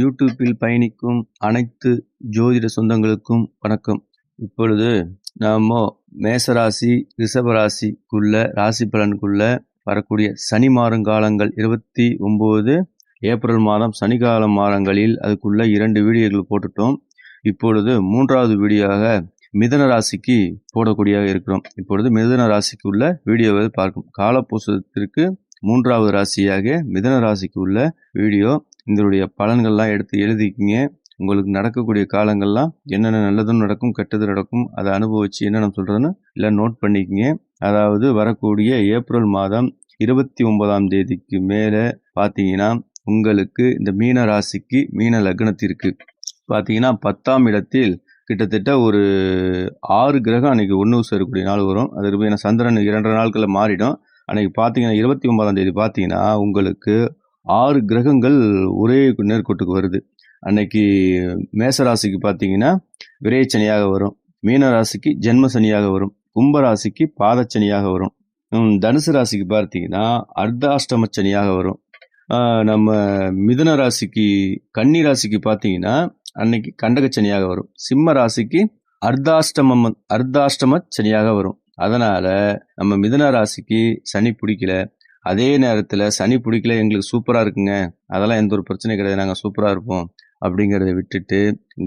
யூடியூப்பில் பயணிக்கும் அனைத்து ஜோதிட சொந்தங்களுக்கும் வணக்கம். இப்பொழுது நாம மேசராசி ரிஷபராசிக்குள்ள ராசி பலனுக்குள்ள வரக்கூடிய சனி மாறுங்காலங்கள் இருபத்தி ஒம்பது ஏப்ரல் மாதம் சனிக்கால மாதங்களில் அதுக்குள்ள இரண்டு வீடியோகள் போட்டுட்டோம். இப்பொழுது மூன்றாவது வீடியோவாக மிதன ராசிக்கு போடக்கூடியதாக இருக்கிறோம். இப்பொழுது மிதன ராசிக்கு உள்ள வீடியோவை பார்க்கும் காலப்பூசத்திற்கு மூன்றாவது ராசியாக மிதன ராசிக்கு உள்ள வீடியோ இதனுடைய பலன்கள்லாம் எடுத்து எழுதிக்கிங்க. உங்களுக்கு நடக்கக்கூடிய காலங்கள்லாம் என்னென்ன நல்லதும் நடக்கும் கெட்டது நடக்கும் அதை அனுபவிச்சு என்னென்ன சொல்கிறதுன்னு இல்லை நோட் பண்ணிக்கிங்க. அதாவது வரக்கூடிய ஏப்ரல் மாதம் இருபத்தி ஒன்பதாம் தேதிக்கு மேலே பார்த்தீங்கன்னா உங்களுக்கு இந்த மீன ராசிக்கு மீன லக்னத்திற்கு பார்த்தீங்கன்னா பத்தாம் இடத்தில் கிட்டத்தட்ட ஒரு ஆறு கிரகம் அன்றைக்கி ஒன்று சேரக்கூடிய நாள் வரும். அதுக்கு ஏன்னா சந்திரன் இரண்டு நாட்களில் மாறிடும். அன்றைக்கி பார்த்தீங்கன்னா இருபத்தி ஒன்பதாம் தேதி பார்த்தீங்கன்னா உங்களுக்கு ஆறு கிரகங்கள் ஒரே நேர்கோட்டுக்கு வருது. அன்னைக்கு மேசராசிக்கு பார்த்தீங்கன்னா விரைச்சனியாக வரும். மீனராசிக்கு ஜென்மசனியாக ஜென்ம சனியாக வரும். கும்பராசிக்கு பாதச்சனியாக வரும். தனுசு ராசிக்கு பார்த்தீங்கன்னா அர்த்தாஷ்டமச்சனியாக வரும். நம்ம மிதுன ராசிக்கு கன்னி ராசிக்கு பார்த்தீங்கன்னா அன்னைக்கு கண்டகச்சனியாக வரும். சிம்ம ராசிக்கு அர்த்தாஷ்டமம் அர்த்தாஷ்டம சனியாக வரும். அதனால நம்ம மிதுன ராசிக்கு சனி பிடிக்கல. அதே நேரத்தில் சனி பிடிக்கல எங்களுக்கு சூப்பராக இருக்குங்க. அதெல்லாம் எந்த ஒரு பிரச்சனையும் கிடையாது. நாங்கள் சூப்பராக இருப்போம். அப்படிங்கிறத விட்டுட்டு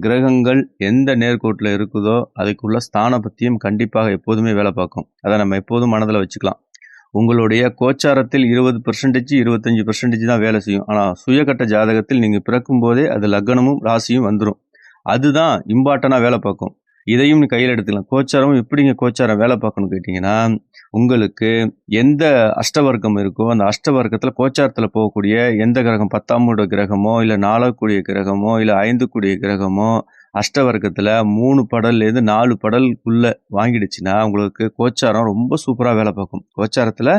கிரகங்கள் எந்த நேர்கோட்டில் இருக்குதோ அதுக்குள்ள ஸ்தான பற்றியும் கண்டிப்பாக எப்போதுமே வேலை பார்க்கும். அதை நம்ம எப்போதும் மனதில் வச்சுக்கலாம். உங்களுடைய கோச்சாரத்தில் இருபது பெர்சன்டேஜ் இருபத்தஞ்சி பெர்சன்டேஜ் தான் வேலை செய்யும். ஆனால் சுயகட்ட ஜாதகத்தில் நீங்கள் பிறக்கும் போதே அது லக்னமும் ராசியும் வந்துடும் அதுதான் இம்பார்ட்டனாக வேலை பார்க்கும். இதையும் நீ கையில் எடுத்துக்கலாம். கோச்சாரமும் எப்படிங்க கோச்சாரம் வேலை பார்க்கணும்னு கேட்டிங்கன்னா உங்களுக்கு எந்த அஷ்டவர்க்கம் இருக்கோ அந்த அஷ்டவர்க்கத்தில் கோச்சாரத்தில் போகக்கூடிய எந்த கிரகம்? பத்தாம் வீடு கிரகமோ இல்லை நாலக்கூடிய கிரகமோ இல்லை ஐந்து கூடிய கிரகமோ அஷ்டவர்க்கத்தில் மூணு படல்லேருந்து நாலு படலுக்குள்ளே வாங்கிடுச்சுன்னா உங்களுக்கு கோச்சாரம் ரொம்ப சூப்பராக வேலை பார்க்கும். கோச்சாரத்தில்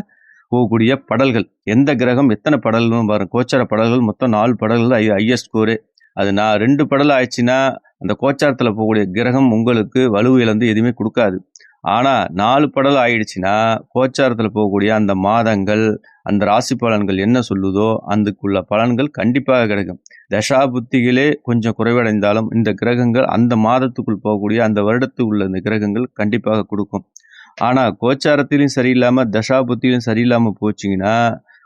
போகக்கூடிய படல்கள். எந்த கிரகம்? எத்தனை படல்னு பாருங்க. கோச்சார படல்கள் மொத்தம் நாலு படல்கள் ஐ ஐஎஸ் ஸ்கோரு அது நான் ரெண்டு படல் ஆயிடுச்சுன்னா அந்த கோச்சாரத்தில் போகக்கூடிய கிரகம் உங்களுக்கு வலுவிலேருந்து எதுவுமே கொடுக்காது. ஆனால் நாலு படல் ஆயிடுச்சுன்னா கோச்சாரத்தில் போகக்கூடிய அந்த மாதங்கள் அந்த ராசி பலன்கள் என்ன சொல்லுதோ அதுக்குள்ள பலன்கள் கண்டிப்பாக கிடைக்கும். தசா புத்திகளே கொஞ்சம் குறைவடைந்தாலும் இந்த கிரகங்கள் அந்த மாதத்துக்குள் போகக்கூடிய அந்த வருடத்துக்குள்ள இந்த கிரகங்கள் கண்டிப்பாக கொடுக்கும். ஆனால் கோச்சாரத்திலையும் சரியில்லாமல் தசா புத்தியிலும் சரியில்லாமல் போச்சிங்கன்னா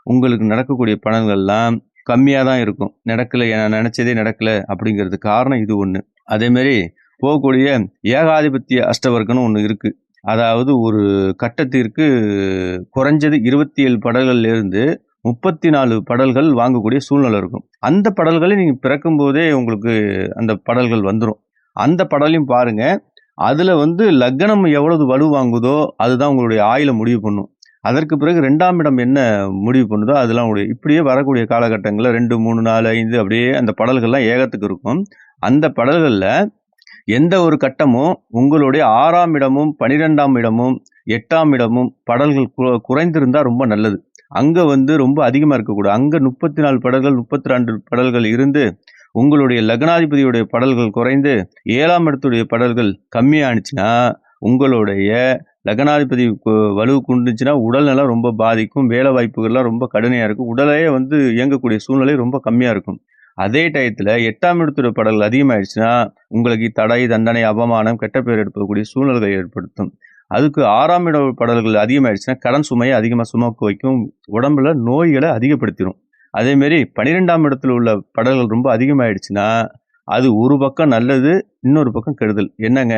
உங்களுக்கு நடக்கக்கூடிய பலன்கள்லாம் கம்மியாக தான் இருக்கும். நடக்கலை நான் நினச்சதே நடக்கலை அப்படிங்கிறது காரணம் இது ஒன்று அதேமாரி போகக்கூடிய ஏகாதிபத்திய அஷ்டவர்க்கம்னு ஒன்று இருக்குது அதாவது ஒரு கட்டத்திற்கு குறைஞ்சது இருபத்தி ஏழு படல்கள்லேருந்து முப்பத்தி நாலு படல்கள் வாங்கக்கூடிய சூழ்நிலை இருக்கும். அந்த படல்களை நீங்கள் பிறக்கும் போதே உங்களுக்கு அந்த படல்கள் வந்துடும் அந்த படலையும் பாருங்க அதில் வந்து லக்னம் எவ்வளவு வலு வாங்குதோ அதுதான் உங்களுடைய ஆயில முடிவு பண்ணும். அதற்கு பிறகு ரெண்டாம் இடம் என்ன முடிவு பண்ணுதோ அதெல்லாம் உடைய இப்படியே வரக்கூடிய காலகட்டங்களில் ரெண்டு மூணு நாலு ஐந்து அப்படியே அந்த படல்கள்லாம் ஏகத்துக்கு இருக்கும். அந்த படல்களில் எந்த ஒரு கட்டமும் உங்களுடைய ஆறாம் இடமும் பனிரெண்டாம் இடமும் எட்டாம் இடமும் படல்கள் குறைந்திருந்தால் ரொம்ப நல்லது. அங்கே வந்து ரொம்ப அதிகமாக இருக்கக்கூடாது. அங்கே முப்பத்தி நாலு படல்கள் முப்பத்தி ரெண்டு படல்கள் இருந்து உங்களுடைய லக்னாதிபதியுடைய படல்கள் குறைந்து ஏழாம் இடத்துடைய படல்கள் கம்மியானுச்சுன்னா உங்களுடைய லக்னாதிபதி வலு குண்டுச்சுன்னா உடல்நலம் ரொம்ப பாதிக்கும் வேலை வாய்ப்புகள்லாம் ரொம்ப கடுமையாக இருக்கும். உடலே வந்து இயங்கக்கூடிய சூழ்நிலை ரொம்ப கம்மியாக இருக்கும். அதே டயத்தில் எட்டாம் இடத்துடைய படங்கள் அதிகமாயிடுச்சுன்னா உங்களுக்கு தடை தண்டனை அவமானம் கெட்ட பேர் எடுப்பக்கூடிய சூழ்நிலைகளை ஏற்படுத்தும். அதுக்கு ஆறாம் இட படல்கள் அதிகமாயிடுச்சுன்னா கடன் சுமையை அதிகமாக சுமக்க வைக்கும் உடம்புல நோய்களை அதிகப்படுத்திடும் அதேமாரி பன்னிரெண்டாம் இடத்துல உள்ள படல்கள் ரொம்ப அதிகமாயிடுச்சுன்னா அது ஒரு பக்கம் நல்லது இன்னொரு பக்கம் கெடுதல். என்னங்க?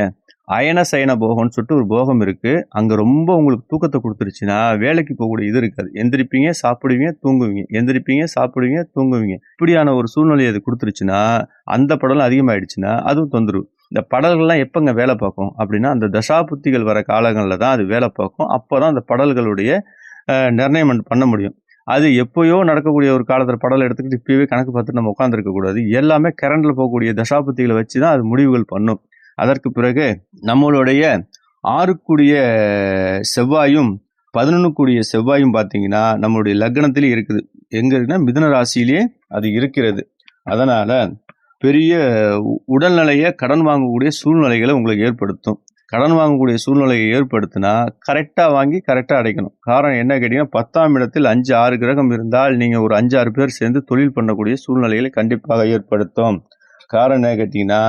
அயன சயன போகம்னு சொல்லிட்டு ஒரு போகம் இருக்குது அங்கே ரொம்ப உங்களுக்கு தூக்கத்தை கொடுத்துருச்சுன்னா வேலைக்கு போகக்கூடிய இது இருக்காது. எந்திரிப்பீங்க சாப்பிடுவீங்க தூங்குவீங்க. எந்திரிப்பீங்க சாப்பிடுவீங்க தூங்குவீங்க. இப்படியான ஒரு சூழ்நிலை அது கொடுத்துருச்சுன்னா அந்த படலம் அதிகமாகிடுச்சுன்னா அதுவும் தொந்தரவு. இந்த படல்கள்லாம் எப்போங்க வேலை பார்க்கும்? அப்படின்னா அந்த தசாபுத்திகள் வர காலங்களில் தான் அது வேலை பார்க்கும். அப்போ தான் அந்த படல்களுடைய நிர்ணயம் பண்ண முடியும். அது எப்போயோ நடக்கக்கூடிய ஒரு காலத்தில் படலை எடுத்துக்கிட்டு இப்போவே கணக்கு பார்த்துட்டு நம்ம உட்காந்துருக்க கூடாது எல்லாமே கரண்டில் போகக்கூடிய தசாபுத்திகளை வச்சு தான் அது முடிவுகள் பண்ணும். அதற்கு பிறகு நம்மளுடைய ஆறுக்குடிய செவ்வாயும் பதினொன்றுக்குடிய செவ்வாயும் பார்த்தீங்கன்னா நம்மளுடைய லக்னத்திலே இருக்குது. எங்கே இருக்குன்னா மிதுன ராசியிலேயே அது இருக்கிறது. அதனால் பெரிய உடல்நிலையை கடன் வாங்கக்கூடிய சூழ்நிலைகளை உங்களுக்கு ஏற்படுத்தும். கடன் வாங்கக்கூடிய சூழ்நிலையை ஏற்படுத்தினா கரெக்டாக வாங்கி கரெக்டாக அடைக்கணும். காரணம் என்ன கேட்டிங்கன்னா பத்தாம் இடத்தில் அஞ்சு ஆறு கிரகம் இருந்தால் நீங்கள் ஒரு அஞ்சு ஆறு பேர் சேர்ந்து தொழில் பண்ணக்கூடிய சூழ்நிலைகளை கண்டிப்பாக ஏற்படுத்தும். காரணம் என்ன கேட்டிங்கன்னா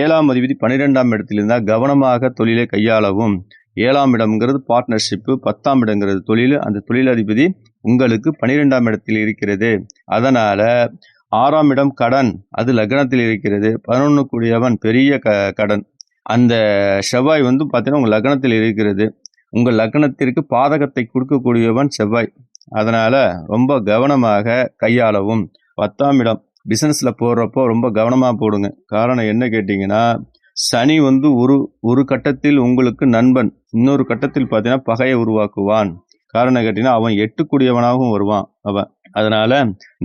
ஏழாம் அதிபதி பன்னிரெண்டாம் இடத்தில் இருந்தால் கவனமாக தொழிலை கையாளவும். ஏழாம் இடம்ங்கிறது பார்ட்னர்ஷிப்பு பத்தாம் இடங்கிறது தொழில் அந்த தொழிலதிபதி உங்களுக்கு பன்னிரெண்டாம் இடத்தில் இருக்கிறது. அதனால் ஆறாம் இடம் கடன் அது லக்னத்தில் இருக்கிறது. பதினொன்று கூடியவன் பெரிய க கடன். அந்த செவ்வாய் வந்து பார்த்தீங்கன்னா உங்கள் லக்னத்தில் இருக்கிறது. உங்கள் லக்னத்திற்கு பாதகத்தை கொடுக்கக்கூடியவன் செவ்வாய். அதனால் ரொம்ப கவனமாக கையாளவும். பத்தாம் இடம். பிஸ்னஸில் போடுறப்போ ரொம்ப கவனமாக போடுங்க. காரணம் என்ன கேட்டிங்கன்னா சனி வந்து ஒரு ஒரு கட்டத்தில் உங்களுக்கு நண்பன் இன்னொரு கட்டத்தில் பார்த்தீங்கன்னா பகையை உருவாக்குவான். காரணம் கேட்டிங்கன்னா அவன் எட்டுக்கூடியவனாகவும் வருவான் அவன். அதனால்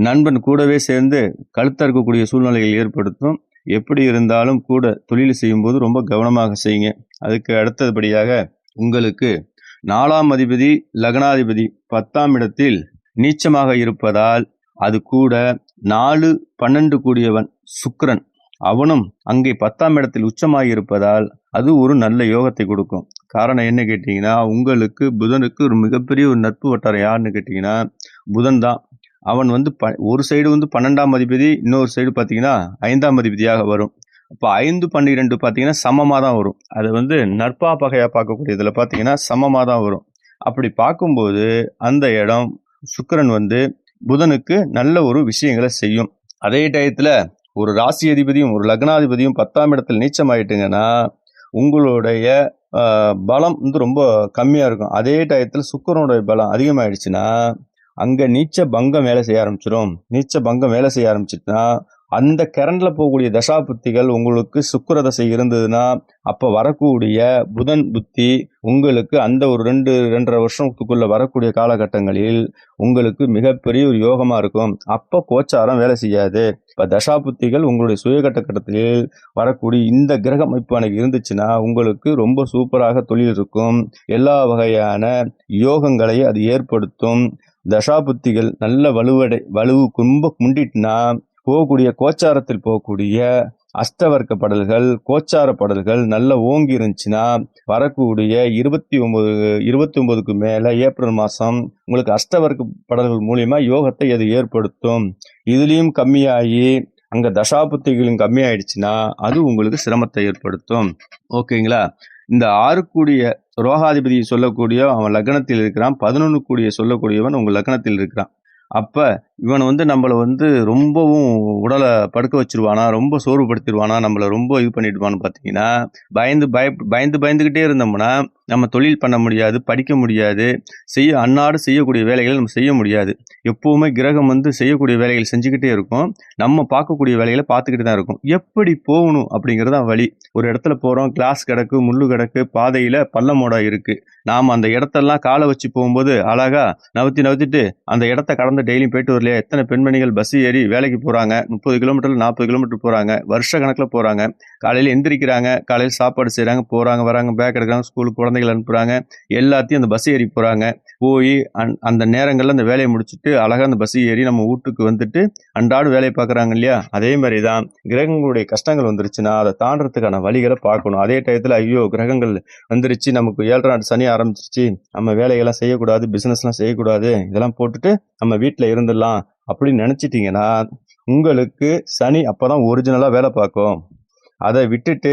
நண்பன் கூடவே சேர்ந்து கழுத்த இருக்கக்கூடிய சூழ்நிலைகள் ஏற்படுத்தும். எப்படி இருந்தாலும் கூட தொழில் செய்யும்போது ரொம்ப கவனமாக செய்யுங்க. அதுக்கு அடுத்தபடியாக உங்களுக்கு நாலாம் அதிபதி லக்னாதிபதி பத்தாம் இடத்தில் நீச்சமாக இருப்பதால் அது கூட நாலு பன்னெண்டு கூடியவன் சுக்கரன். அவனும் அங்கே பத்தாம் இடத்தில் உச்சமாகி இருப்பதால் அது ஒரு நல்ல யோகத்தை கொடுக்கும். காரணம் என்ன கேட்டிங்கன்னா உங்களுக்கு புதனுக்கு ஒரு மிகப்பெரிய ஒரு நட்பு வட்டாரம் யாருன்னு கேட்டிங்கன்னா புதன் தான். அவன் வந்து ப ஒரு சைடு வந்து பன்னெண்டாம் அதிபதி இன்னொரு சைடு பார்த்தீங்கன்னா ஐந்தாம் அதிபதியாக வரும். அப்போ ஐந்து பன்னிரெண்டு பார்த்தீங்கன்னா சமமாக தான் வரும். அது வந்து நட்பா பகையாக பார்க்கக்கூடியதில் பார்த்தீங்கன்னா சமமாக தான் வரும். அப்படி பார்க்கும்போது அந்த இடம் சுக்கரன் வந்து புதனுக்கு நல்ல ஒரு விஷயங்களை செய்யும். அதே டயத்தில் ஒரு ராசி அதிபதியும் ஒரு லக்னாதிபதியும் பத்தாம் இடத்தில் நீச்சமாயிட்டுங்கன்னா உங்களுடைய பலம் வந்து ரொம்ப கம்மியாக இருக்கும். அதே டயத்தில் சுக்கரனுடைய பலம் அதிகமாயிடுச்சுன்னா அங்கே நீச்ச பங்கம் வேலை செய்ய ஆரம்பிச்சிடும் நீச்ச பங்கம் வேலை செய்ய ஆரம்பிச்சிட்டுனா அந்த கரண்டில் போகக்கூடிய தசாபுத்திகள் உங்களுக்கு சுக்கர தசை இருந்ததுன்னா அப்போ வரக்கூடிய புதன் புத்தி உங்களுக்கு அந்த ஒரு ரெண்டு ரெண்டரை வருஷத்துக்குள்ளே வரக்கூடிய காலகட்டங்களில் உங்களுக்கு மிகப்பெரிய ஒரு யோகமாக இருக்கும். அப்போ கோச்சாரம் வேலை செய்யாது. இப்போ தசாபுத்திகள் உங்களுடைய சுயகட்ட கட்டத்தில் வரக்கூடிய இந்த கிரக அமைப்பு எனக்கு இருந்துச்சுன்னா உங்களுக்கு ரொம்ப சூப்பராக தொழில் இருக்கும். எல்லா வகையான யோகங்களை அது ஏற்படுத்தும். தசாபுத்திகள் நல்ல வலுவடை வலுவு கும்ப முண்டிட்டுனா போகக்கூடிய கோச்சாரத்தில் போகக்கூடிய அஷ்டவர்க்க படல்கள் கோச்சார படல்கள் நல்ல ஓங்கி இருந்துச்சுன்னா வரக்கூடிய இருபத்தி ஒன்பது இருபத்தி ஒன்பதுக்கு மேலே ஏப்ரல் மாதம் உங்களுக்கு அஷ்டவர்க்க படல்கள் மூலியமாக யோகத்தை அது ஏற்படுத்தும். இதுலேயும் கம்மியாகி அங்கே தசாபுத்திகளும் கம்மியாயிடுச்சுன்னா அது உங்களுக்கு சிரமத்தை ஏற்படுத்தும். ஓகேங்களா? இந்த ஆறு கூடிய ரோகாதிபதி சொல்லக்கூடிய அவன் லக்னத்தில் இருக்கிறான் பதினொன்று கூடிய சொல்லக்கூடியவன் உங்கள் லக்னத்தில் இருக்கிறான். அப்போ இவன் வந்து நம்மளை வந்து ரொம்பவும் உடலை படுக்க வச்சிருவானா ரொம்ப சோர்வுபடுத்திடுவானா நம்மளை ரொம்ப இது பண்ணிடுவான்னு பார்த்தீங்கன்னா பயந்து பய பயந்து பயந்துக்கிட்டே இருந்தோம்னா நம்ம தொழில் பண்ண முடியாது படிக்க முடியாது செய்ய அன்னாடு செய்யக்கூடிய வேலைகளை நம்ம செய்ய முடியாது. எப்போவுமே கிரகம் வந்து செய்யக்கூடிய வேலைகள் செஞ்சுக்கிட்டே இருக்கும். நம்ம பார்க்கக்கூடிய வேலைகளை பார்த்துக்கிட்டு தான் இருக்கும். எப்படி போகணும் அப்படிங்கிறது தான் வழி. ஒரு இடத்துல போகிறோம் கிளாஸ் கிடக்கு முள்ளு கிடக்கு பாதையில் பள்ளமோட இருக்குது நாம் அந்த இடத்தெல்லாம் காலை வச்சு போகும்போது அழகாக நவுத்தி நவுத்திட்டு அந்த இடத்த கடந்து டெய்லியும் போயிட்டு வரல வரலையா எத்தனை பெண்மணிகள் பஸ் ஏறி வேலைக்கு போகிறாங்க முப்பது கிலோமீட்டர் நாற்பது கிலோமீட்டர் போகிறாங்க வருஷ கணக்கில் போகிறாங்க காலையில் எந்திரிக்கிறாங்க. காலையில் சாப்பாடு செய்கிறாங்க போகிறாங்க வராங்க பேக் எடுக்கிறாங்க ஸ்கூலுக்கு குழந்தைகள் அனுப்புகிறாங்க எல்லாத்தையும் அந்த பஸ் ஏறி போகிறாங்க போய் அந் அந்த நேரங்களில் அந்த வேலையை முடிச்சுட்டு அழகாக அந்த பஸ் ஏறி நம்ம வீட்டுக்கு வந்துட்டு அன்றாடம் வேலையை பார்க்குறாங்க இல்லையா? அதே மாதிரி தான் கிரகங்களுடைய கஷ்டங்கள் வந்துருச்சுன்னா அதை தாண்டறதுக்கான வழிகளை பார்க்கணும். அதே டயத்தில் ஐயோ கிரகங்கள் வந்துருச்சு நமக்கு ஏழரை நாட்டு சனி ஆரம்பிச்சிச்சு நம்ம வேலையெல்லாம் செய்யக்கூடாது பிஸ்னஸ்லாம் செய்யக்கூடாது இதெல்லாம் போட்டுட்டு நம்ம வீட்டில் இருந்துடலாம் அப்படின்னு நினச்சிட்டிங்கன்னா உங்களுக்கு சனி அப்போ தான் ஒரிஜினலாக வேலை பார்க்கும். அதை விட்டுட்டு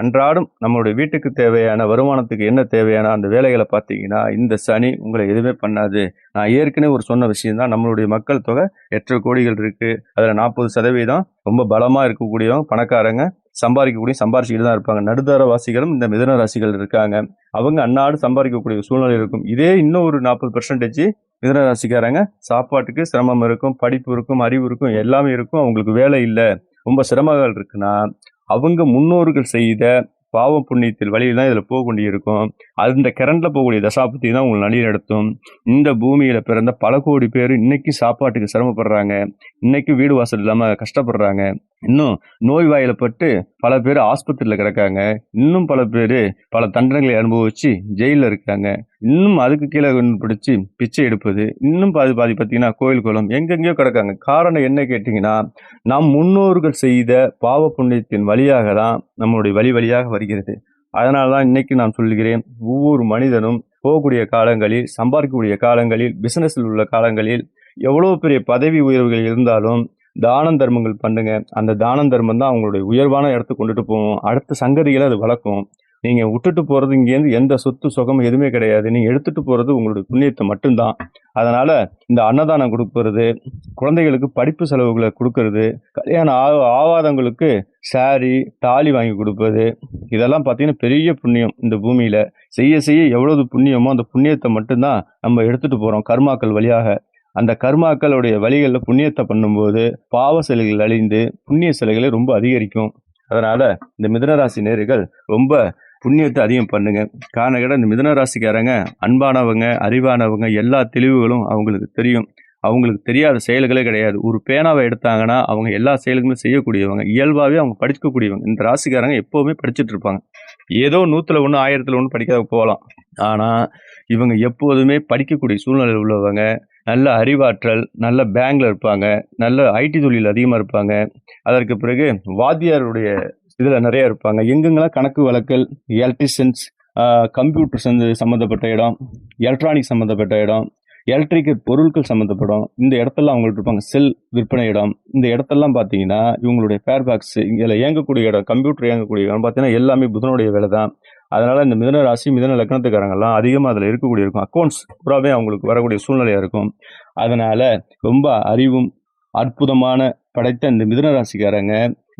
அன்றாடம் நம்மளுடைய வீட்டுக்கு தேவையான வருமானத்துக்கு என்ன தேவையான அந்த வேலைகளை பார்த்தீங்கன்னா இந்த சனி உங்களை எதுவுமே பண்ணாது. நான் ஏற்கனவே ஒரு சொன்ன விஷயம் தான் நம்மளுடைய மக்கள் தொகை எட்டு கோடிகள் இருக்கு. அதில் நாற்பது சதவீதம் ரொம்ப பலமாக இருக்கக்கூடியவங்க பணக்காரங்க சம்பாதிக்கக்கூடிய சம்பாரிச்சுக்கிட்டு தான் இருப்பாங்க. நடுத்தர வாசிகளும் இந்த மிதன ராசிகள் இருக்காங்க. அவங்க அன்னாடு சம்பாதிக்கக்கூடிய சூழ்நிலை இருக்கும். இதே இன்னும் ஒரு நாற்பது பெர்சன்டேஜ் மிதன ராசிக்காரங்க சாப்பாட்டுக்கு சிரமம் இருக்கும் படிப்பு இருக்கும் அறிவு இருக்கும் எல்லாமே இருக்கும். அவங்களுக்கு வேலை இல்லை. ரொம்ப சிரமங்கள் இருக்குன்னா அவங்க முன்னோர்கள் செய்த பாவ புண்ணியத்தில் வழியில் தான் இதில் போக வேண்டியிருக்கும். அந்த கரண்டில் போகக்கூடிய தசாபத்தி தான் உங்களை நடி நடத்தும். இந்த பூமியில பிறந்த பல கோடி பேர் இன்னைக்கு சாப்பாட்டுக்கு சிரமப்படுறாங்க. இன்னைக்கு வீடு வாசல் இல்லாம கஷ்டப்படுறாங்க. இன்னும் நோய் வாயிலப்பட்டு பல பேர் ஆஸ்பத்திரியில் கிடக்காங்க. இன்னும் பல பேர் பல தண்டனைகளை அனுபவிச்சு ஜெயிலில் இருக்காங்க. இன்னும் அதுக்கு கீழே பிடிச்சி பிச்சை எடுப்பது இன்னும் பாதி பாதி பார்த்தீங்கன்னா கோயில் குளம் எங்கெங்கேயோ கிடக்காங்க. காரணம் என்ன கேட்டிங்கன்னா நம் முன்னோர்கள் செய்த பாவ புண்ணியத்தின் வழியாக தான் நம்மளுடைய வழி வழியாக வருகிறது. அதனால தான் இன்னைக்கு நான் சொல்கிறேன் ஒவ்வொரு மனிதனும் போகக்கூடிய காலங்களில் சம்பாதிக்கக்கூடிய காலங்களில் பிசினஸில் உள்ள காலங்களில் எவ்வளோ பெரிய பதவி உயர்வுகள் இருந்தாலும் தானம் தர்மங்கள் பண்ணுங்க. அந்த தானம் தர்மம் தான் அவங்களுடைய உயர்வான இடத்துக்கு கொண்டுட்டு போகும். அடுத்த சங்கதிகளை அது வளர்க்கும். நீங்க விட்டுட்டு போறது இங்கேருந்து எந்த சொத்து சுகம் எதுவுமே கிடையாது. நீங்க எடுத்துட்டு போறது உங்களுடைய புண்ணியத்தை மட்டும்தான். அதனால இந்த அன்னதானம் கொடுக்கறது குழந்தைகளுக்கு படிப்பு செலவுகளை கொடுக்கறது கல்யாணம் ஆ ஆவாதங்களுக்கு சாரி தாலி வாங்கி கொடுப்பது இதெல்லாம் பார்த்தீங்கன்னா பெரிய புண்ணியம் இந்த பூமியில. செய்ய செய்ய எவ்வளவு புண்ணியமோ அந்த புண்ணியத்தை மட்டும்தான் நம்ம எடுத்துட்டு போறோம். கர்மாக்கள் வழியாக. அந்த கர்மாக்களுடைய வழிகளில் புண்ணியத்தை பண்ணும்போது பாவ சிலைகள் அழிந்து புண்ணிய சிலைகளை ரொம்ப அதிகரிக்கும். அதனால இந்த மிதனராசி நேர்கள் ரொம்ப புண்ணியத்தை அதிகம் பண்ணுங்க. காரணம் கேட்டால் இந்த மிதன ராசிக்காரங்க அன்பானவங்க அறிவானவங்க எல்லா தெளிவுகளும் அவங்களுக்கு தெரியும். அவங்களுக்கு தெரியாத செயல்களே கிடையாது. ஒரு பேனாவை எடுத்தாங்கன்னா அவங்க எல்லா செயல்களும் செய்யக்கூடியவங்க இயல்பாகவே அவங்க படிக்கக்கூடியவங்க. இந்த ராசிக்காரங்க எப்போவுமே படிச்சுட்டு இருப்பாங்க. ஏதோ நூற்றுல ஒன்று ஆயிரத்தில் ஒன்று படிக்காத போகலாம் ஆனால் இவங்க எப்போதுமே படிக்கக்கூடிய சூழ்நிலையில் உள்ளவங்க நல்ல அறிவாற்றல் நல்ல பேங்கில் இருப்பாங்க நல்ல ஐடி தொழில் அதிகமாக இருப்பாங்க. அதற்கு பிறகு வாத்தியாருடைய இதில் நிறைய இருப்பாங்க. எங்கெங்கெல்லாம் கணக்கு வழக்கல் எலக்ட்ரிஷியன்ஸ் கம்ப்யூட்டர் சந்து சம்மந்தப்பட்ட இடம் எலக்ட்ரானிக் சம்மந்தப்பட்ட இடம் எலக்ட்ரிக்கல் பொருட்கள் சம்மந்தப்படும் இந்த இடத்தெல்லாம் அவங்கள்ட்ட இருப்பாங்க. செல் விற்பனை இடம். இந்த இடத்தெல்லாம் பார்த்தீங்கன்னா இவங்களுடைய ஃபேர் பாக்ஸ் இதில் இயங்கக்கூடிய இடம் கம்ப்யூட்டர் இயங்கக்கூடிய இடம் பார்த்தீங்கன்னா எல்லாமே புதனுடைய வேலை தான் அதனால் இந்த மிதன ராசி மிதன லக்னத்துக்காரங்கெல்லாம் அதிகமாக அதில் இருக்கக்கூடிய இருக்கும். அக்கௌண்ட்ஸ் பூராவே அவங்களுக்கு வரக்கூடிய சூழ்நிலையாக இருக்கும். அதனால் ரொம்ப அறிவும் அற்புதமான படைத்த இந்த மிதன ராசிக்காரங்க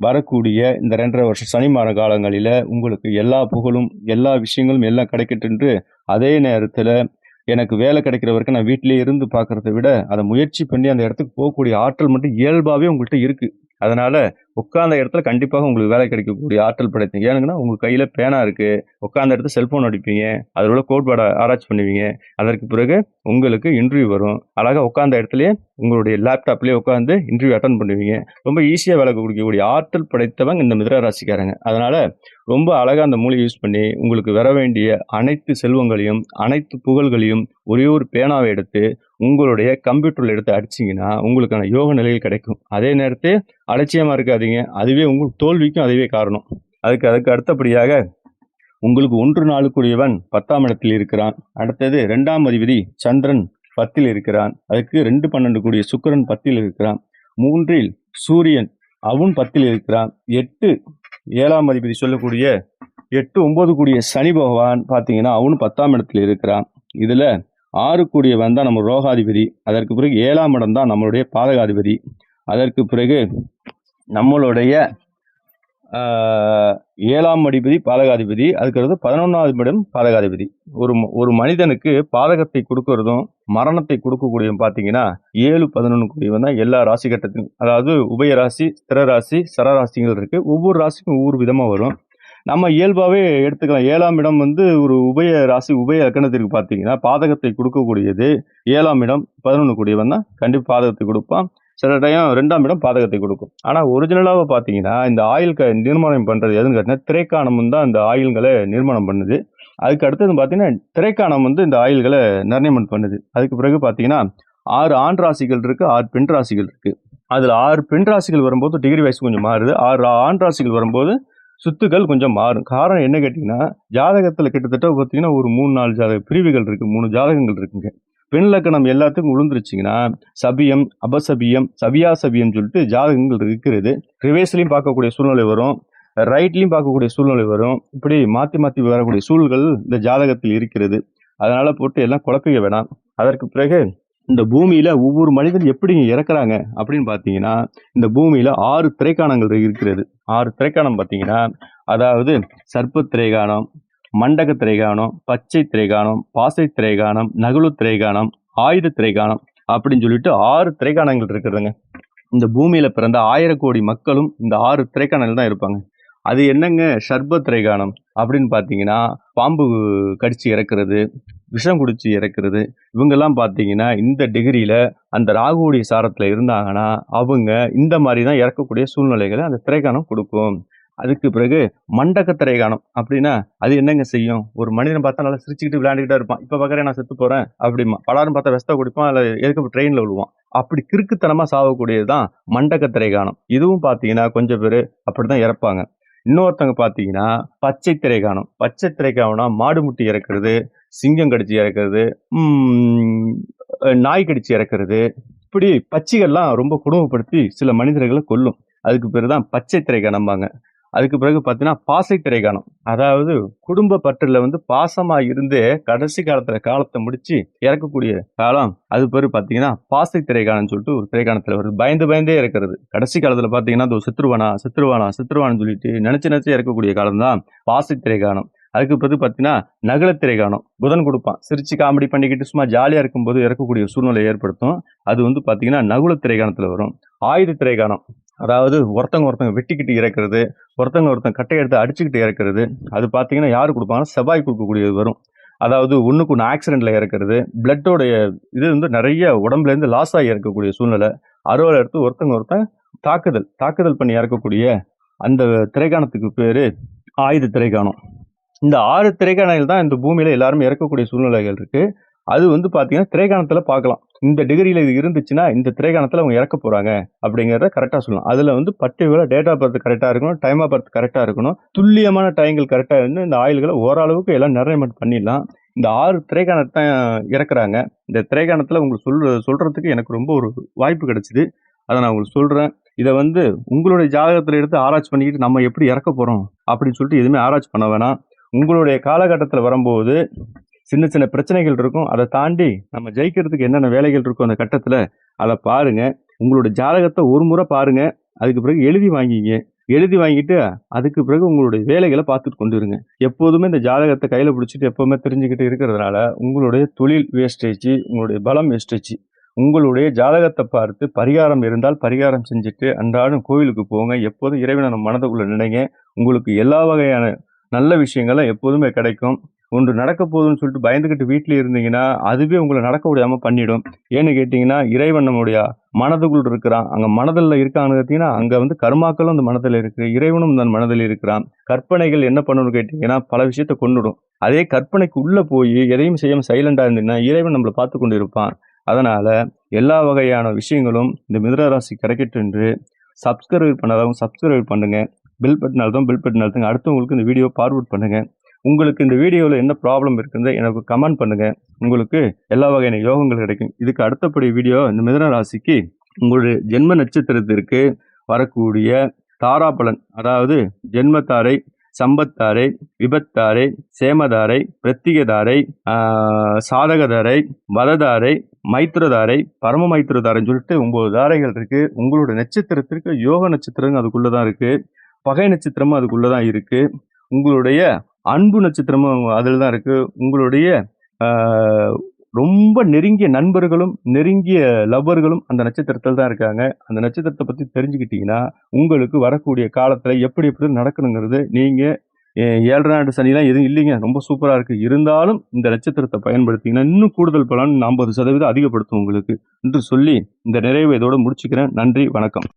வரக்கூடிய இந்த ரெண்டரை வருஷம் சனி மாத காலங்களில் உங்களுக்கு எல்லா புகழும் எல்லா விஷயங்களும் எல்லாம் கிடைக்கட்டுன்று அதே நேரத்தில் எனக்கு வேலை கிடைக்கிற வரைக்கும் நான் வீட்டிலே இருந்து பார்க்குறத விட அதை முயற்சி பண்ணி அந்த இடத்துக்கு போகக்கூடிய ஆற்றல் மட்டும் இயல்பாகவே உங்கள்கிட்ட இருக்குது அதனால் உட்காந்த இடத்துல கண்டிப்பாக உங்களுக்கு வேலை கிடைக்கக்கூடிய ஆற்றல் படைத்தீங்க. ஏனுங்கன்னா உங்கள் கையில் பேனா இருக்குது உட்காந்த இடத்துல செல்ஃபோன் அடிப்பீங்க. அதில் உள்ள கோட்பாடை ஆராய்ச்சி பண்ணுவீங்க. அதற்கு பிறகு உங்களுக்கு இன்டர்வியூ வரும். அழகாக உட்காந்த இடத்துலையே உங்களுடைய லேப்டாப்லேயே உட்காந்து இன்டர்வியூ அட்டன் பண்ணுவீங்க. ரொம்ப ஈஸியாக வேலை கொடுக்கக்கூடிய ஆற்றல் படைத்தவங்க இந்த மிதர ராசிக்காரங்க. அதனால் ரொம்ப அழகாக அந்த மூலிகை யூஸ் பண்ணி உங்களுக்கு வர வேண்டிய அனைத்து செல்வங்களையும் அனைத்து புகழ்களையும் ஒரே ஒரு பேனாவை எடுத்து உங்களுடைய கம்ப்யூட்டரில் எடுத்து அடிச்சிங்கன்னா உங்களுக்கான யோக நிலையில் கிடைக்கும். அதே நேரத்தில் அலட்சியமாக இருக்காது இருக்காதீங்க அதுவே உங்களுக்கு தோல்விக்கும் அதுவே காரணம். அதுக்கு அதுக்கு அடுத்தபடியாக உங்களுக்கு ஒன்று நாளுக்குரியவன் பத்தாம் இடத்தில் இருக்கிறான். அடுத்தது ரெண்டாம் அதிபதி சந்திரன் பத்தில் இருக்கிறான். அதுக்கு ரெண்டு பன்னெண்டு கூடிய சுக்கரன் பத்தில் இருக்கிறான். மூன்றில் சூரியன் அவன் பத்தில் இருக்கிறான். எட்டு ஏழாம் அதிபதி சொல்லக்கூடிய எட்டு ஒன்பது கூடிய சனி பகவான் பார்த்தீங்கன்னா அவனும் பத்தாம் இடத்தில் இருக்கிறான். இதுல ஆறு கூடியவன் தான் நம்ம ரோகாதிபதி. அதற்கு பிறகு ஏழாம் இடம் தான் நம்மளுடைய பாதகாதிபதி. அதற்கு பிறகு நம்மளுடைய ஏழாம் அதிபதி பாதகாதிபதி அதுக்கடுத்து பதினொன்றாவது இடம் பாதகாதிபதி. ஒரு ஒரு மனிதனுக்கு பாதகத்தை கொடுக்கறதும் மரணத்தை கொடுக்கக்கூடிய பார்த்தீங்கன்னா ஏழு பதினொன்று கூடியவன் தான் எல்லா ராசி கட்டத்திலும் அதாவது உபய ராசி ஸ்திர ராசி சரராசிகள் இருக்கு. ஒவ்வொரு ராசிக்கும் ஒவ்வொரு விதமாக வரும். நம்ம இயல்பாகவே எடுத்துக்கலாம். ஏழாம் இடம் வந்து ஒரு உபய ராசி உபய லக்கணத்திற்கு பார்த்தீங்கன்னா பாதகத்தை கொடுக்கக்கூடியது ஏழாம் இடம் பதினொன்று கூடியவன் தான் கண்டிப்பாக பாதகத்தை கொடுப்பான். சில டைம் ரெண்டாம் இடம் பாதகத்தை கொடுக்கும். ஆனால் ஒரிஜினலாக பார்த்தீங்கன்னா இந்த ஆயில் க நிர்மாணம் பண்ணுறது எதுன்னு கேட்டிங்கன்னா திரைக்காணம் தான் இந்த ஆயில்களை நிர்மாணம் பண்ணுது. அதுக்கு அடுத்தது பார்த்தீங்கன்னா திரைக்காணம் வந்து இந்த ஆயில்களை நிர்ணயம் பண்ணுது. அதுக்கு பிறகு பார்த்தீங்கன்னா ஆறு ஆண் ராசிகள் இருக்குது ஆறு பெண் ராசிகள் இருக்குது அதில் ஆறு பெண் ராசிகள் வரும்போது டிகிரி வயசு கொஞ்சம் மாறுது. ஆறு ஆண் ராசிகள் வரும்போது சுத்துக்கள் கொஞ்சம் மாறும். காரணம் என்ன கேட்டிங்கன்னா ஜாதகத்தில் கிட்டத்தட்ட பார்த்தீங்கன்னா ஒரு மூணு நாலு ஜாதக பிரிவுகள் இருக்குது மூணு ஜாதகங்கள் இருக்குங்க. பெண் லக்கணம் எல்லாத்துக்கும் விழுந்துருச்சிங்கன்னா சபியம் அபசபியம் சபியாசபியம் சொல்லிட்டு ஜாதகங்கள் இருக்கிறது. ரிவேஸ்லையும் பார்க்கக்கூடிய சூழ்நிலை வரும். ரைட்லையும் பார்க்கக்கூடிய சூழ்நிலை வரும். இப்படி மாற்றி மாற்றி வரக்கூடிய சூழல்கள் இந்த ஜாதகத்தில் இருக்கிறது. அதனால் போட்டு எல்லாம் குழப்பிக்க வேணாம். அதற்கு பிறகு இந்த பூமியில் ஒவ்வொரு மனிதன் எப்படி இறக்குறாங்க அப்படின்னு பார்த்தீங்கன்னா இந்த பூமியில் ஆறு திரைக்காணங்கள் இருக்கிறது. ஆறு திரைக்காணம் பார்த்தீங்கன்னா அதாவது சர்ப்ப திரைகாணம் மண்டக திரைகானம் பச்சை திரைகானம் பாசை திரைகானம் நகுலு திரைகானம் ஆயுத திரைகானம் அப்படின்னு சொல்லிட்டு ஆறு திரைக்கானங்கள் இருக்கிறதுங்க இந்த பூமியில பிறந்த ஆயிரம் கோடி மக்களும் இந்த ஆறு திரைக்கானல் தான் இருப்பாங்க. அது என்னங்க? சர்ப திரைகானம் அப்படின்னு பார்த்தீங்கன்னா பாம்பு கடிச்சு இறக்குறது விஷம் குடிச்சு இறக்குறது இவங்கெல்லாம் பார்த்தீங்கன்னா இந்த டிகிரியில் அந்த ராகுடைய சாரத்தில் இருந்தாங்கன்னா அவங்க இந்த மாதிரி தான் இறக்கக்கூடிய சூழ்நிலைகளை அந்த திரைக்கானம் கொடுக்கும். அதுக்கு பிறகு மண்டக்கத்திரை காணம். அப்படின்னா அது என்னங்க செய்யும்? ஒரு மனிதனை பார்த்தா நல்லா சிரிச்சுக்கிட்டு விளையாண்டுக்கிட்டே இருப்பான். இப்போ பார்க்குறேன் நான் செத்து போகிறேன் அப்படிமா பலாரும் பார்த்தா வெஸ்தா குடிப்பான் இல்லை எதுக்கு ட்ரெயினில் விழுவான். அப்படி கிறுக்குத்தனமாக சாகக்கூடியது தான் மண்டக்கத்திரை திரைகாணம் இதுவும் பார்த்தீங்கன்னா கொஞ்சம் பேர் அப்படி தான் இறப்பாங்க. இன்னொருத்தவங்க பார்த்தீங்கன்னா பச்சை திரை காணம். பச்சை திரைக்கானம்னா மாடு முட்டி இறக்குறது சிங்கம் கடிச்சு இறக்குறது நாய் கடிச்சு இறக்குறது. இப்படி பச்சிகள்லாம் ரொம்ப குடும்பப்படுத்தி சில மனிதர்களை கொல்லும். அதுக்கு பேர் தான் பச்சை திரைக்கானம்பாங்க அதுக்கு பிறகு பார்த்தீங்கன்னா பாசை திரைக்கானம் அதாவது குடும்ப பற்றில் வந்து பாசமாக இருந்து கடைசி காலத்தில் காலத்தை முடித்து இறக்கக்கூடிய காலம். அது பிறகு பார்த்தீங்கன்னா பாசை திரைக்கானம்னு சொல்லிட்டு ஒரு திரைக்கானத்துல வருது. பயந்து பயந்தே இருக்கிறது கடைசி காலத்தில் பார்த்தீங்கன்னா அது சித்ருவானா சித்ருவானா சித்ருவானு சொல்லிட்டு நினச்சி நினச்சி இறக்கக்கூடிய காலம் தான் பாசை திரைக்கானம் அதுக்கு பிறகு பார்த்தீங்கன்னா நகலத்திரை திரைக்கானம் புதன் கொடுப்பான். சிரிச்சு காமெடி பண்ணிக்கிட்டு சும்மா ஜாலியாக இருக்கும்போது இறக்கக்கூடிய சூழ்நிலை ஏற்படுத்தும். அது வந்து பார்த்தீங்கன்னா நகுல திரைக்கானத்துல வரும். ஆயுத திரைக்கானம் அதாவது ஒருத்தங்க ஒருத்தங்க வெட்டிக்கிட்டு இறக்குறது ஒருத்தங்க ஒருத்தங்க கட்டை எடுத்து அடிச்சுக்கிட்டு இறக்குறது அது பார்த்தீங்கன்னா யார் கொடுப்பாங்கன்னா செவ்வாய் கொடுக்கக்கூடியது வரும். அதாவது ஒன்றுக்கு ஒன்று ஆக்சிடெண்ட்டில் இறக்குறது பிளட்டோடைய இது வந்து நிறைய உடம்புலேருந்து லாஸ் ஆகி இறக்கக்கூடிய சூழ்நிலை. அறுவலை எடுத்து ஒருத்தங்க ஒருத்தன் தாக்குதல் தாக்குதல் பண்ணி இறக்கக்கூடிய அந்த திரைக்கானத்துக்கு பேர் ஆயுத திரைக்கானம். இந்த ஆறு திரைக்காணங்கள் தான் இந்த பூமியில் எல்லாருமே இறக்கக்கூடிய சூழ்நிலைகள் இருக்குது அது வந்து பார்த்தீங்கன்னா திரைக்கானத்துல பார்க்கலாம் இந்த டிகிரியில் இது இருந்துச்சுன்னா இந்த திரைக்கானத்துல அவங்க இறக்க போகிறாங்க அப்படிங்கிறத கரெக்டாக சொல்லலாம். அதில் வந்து பர்டிகுலர் டேட் ஆஃப் பர்த் கரெக்டாக இருக்கணும் டைம் ஆஃப் பர்த் கரெக்டாக இருக்கணும். துல்லியமான டைங்கள் கரெக்டாக இருந்து இந்த ஆயில்களை ஓரளவுக்கு எல்லாம் நிர்ணயம் பண்ணிடலாம். இந்த ஆறு திரைக்காணத்தை இறக்குறாங்க. இந்த திரைக்காணத்தில் உங்களுக்கு சொல்ற சொல்கிறதுக்கு எனக்கு ரொம்ப ஒரு வாய்ப்பு கிடைச்சிது. அதை நான் உங்களுக்கு சொல்கிறேன் இதை வந்து உங்களுடைய ஜாதகத்தில் எடுத்து ஆராய்ச்சி பண்ணிக்கிட்டு நம்ம எப்படி இறக்க போகிறோம் அப்படின்னு சொல்லிட்டு எதுவுமே ஆராய்ச்சி பண்ண வேணாம். உங்களுடைய காலகட்டத்தில் வரும்போது சின்ன சின்ன பிரச்சனைகள் இருக்கும். அதை தாண்டி நம்ம ஜெயிக்கிறதுக்கு என்னென்ன வேலைகள் இருக்கும் அந்த கட்டத்தில் அதை பாருங்கள் உங்களோட ஜாதகத்தை ஒரு முறை பாருங்கள் அதுக்கு பிறகு எழுதி வாங்கிங்க. எழுதி வாங்கிட்டு அதுக்கு பிறகு உங்களுடைய வேலைகளை பார்த்துட்டு கொண்டு இருங்க. எப்போதுமே இந்த ஜாதகத்தை கையில் பிடிச்சிட்டு எப்போவுமே தெரிஞ்சுக்கிட்டு இருக்கிறதுனால உங்களுடைய தொழில் வேஸ்டேஜ் உங்களுடைய பலம் வேஸ்டேஜ் உங்களுடைய ஜாதகத்தை பார்த்து பரிகாரம் இருந்தால் பரிகாரம் செஞ்சுட்டு அன்றாடம் கோவிலுக்கு போங்க. எப்போதும் இறைவனை நம்ம மனதுக்குள்ளே நினைங்க. உங்களுக்கு எல்லா வகையான நல்ல விஷயங்களும் எப்போதுமே கிடைக்கும். ஒன்று நடக்க போகுதுன்னு சொல்லிட்டு பயந்துக்கிட்டு வீட்டில் இருந்தீங்கன்னா அதுவே உங்களை நடக்க முடியாமல் பண்ணிடும். ஏன்னு கேட்டிங்கன்னா இறைவன் நம்முடைய மனதுக்குள் இருக்கிறான். அங்கே மனதில் இருக்கான்னு கேட்டிங்கன்னா அங்கே வந்து கர்மாக்களும் அந்த மனதில் இருக்குது இறைவனும் அந்த மனதில் இருக்கிறான். கற்பனைகள் என்ன பண்ணணும்னு கேட்டிங்கன்னா பல விஷயத்த கொண்டுடும் அதே கற்பனைக்கு உள்ளே போய் எதையும் செய்யாமல் சைலண்டாக இருந்தீங்கன்னா இறைவன் நம்மளை பார்த்து கொண்டு இருப்பான் அதனால் எல்லா வகையான விஷயங்களும் இந்த மிதனராசி ராசி என்று சப்ஸ்கிரைப் பண்ணாதவங்க சப்ஸ்கிரைப் பண்ணுங்கள் பில் பட்டன் அழுத்தம் பில் பட்டினால் அடுத்தவங்களுக்கு இந்த வீடியோ ஃபார்வர்ட் பண்ணுங்கள் உங்களுக்கு இந்த வீடியோவில் என்ன ப்ராப்ளம் இருக்குது எனக்கு கமெண்ட் பண்ணுங்கள் உங்களுக்கு எல்லா வகையான யோகங்கள் கிடைக்கும். இதுக்கு அடுத்தபடி வீடியோ இந்த மிதன ராசிக்கு உங்களுடைய ஜென்ம நட்சத்திரத்திற்கு வரக்கூடிய தாராபலன் அதாவது ஜென்மத்தாரை சம்பத்தாரை விபத்தாரை சேமதாரை பிரத்திகதாரை சாதகதாரை வததாரை மைத்திரதாரை பரம மைத்திரதாரைன்னு சொல்லிட்டு ஒம்பது தாரைகள் இருக்குது உங்களோட நட்சத்திரத்திற்கு யோக நட்சத்திரம் அதுக்குள்ளதான் இருக்குது பகை நட்சத்திரமும் அதுக்குள்ளே தான் இருக்குது உங்களுடைய அன்பு நட்சத்திரமும் அதில் தான் இருக்கு. உங்களுடைய ரொம்ப நெருங்கிய நண்பர்களும் நெருங்கிய லவ்வர்களும் அந்த நட்சத்திரத்தில் தான் இருக்காங்க. அந்த நட்சத்திரத்தை பற்றி தெரிஞ்சுக்கிட்டீங்கன்னா உங்களுக்கு வரக்கூடிய காலத்தில் எப்படி எப்படி நடக்கணுங்கிறது நீங்கள் ஏழரை நாட்டு சனிலாம் எதுவும் இல்லைங்க. ரொம்ப சூப்பராக இருக்குது இருந்தாலும் இந்த நட்சத்திரத்தை பயன்படுத்திங்கன்னா இன்னும் கூடுதல் பலன் ஐம்பது சதவீதம் அதிகப்படுத்தும் உங்களுக்கு. என்று சொல்லி இந்த நிறைவு இதோட முடிச்சுக்கிறேன். நன்றி வணக்கம்.